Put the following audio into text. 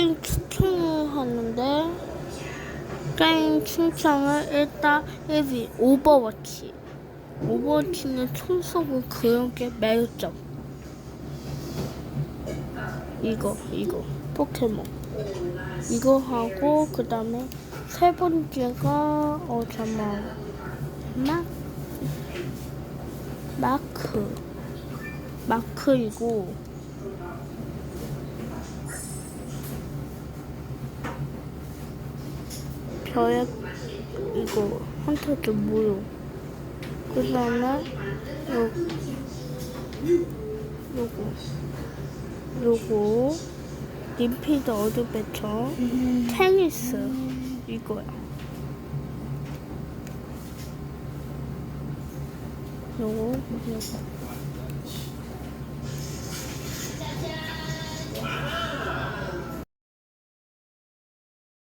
게임 추천을 하는데 게임 추천을 일단 1위 오버워치. 오버워치는 총 쏘고 그런 게 매력적 이거 이거 포켓몬. 이거 하고 그 다음에 세 번째가 어 잠만. 마 마크. 마크이고 저의 이거 헌터즈 무료 그 다음에 요 요거. 요거. 림피드 어드벤처. 테니스. 이거야. 요거 요거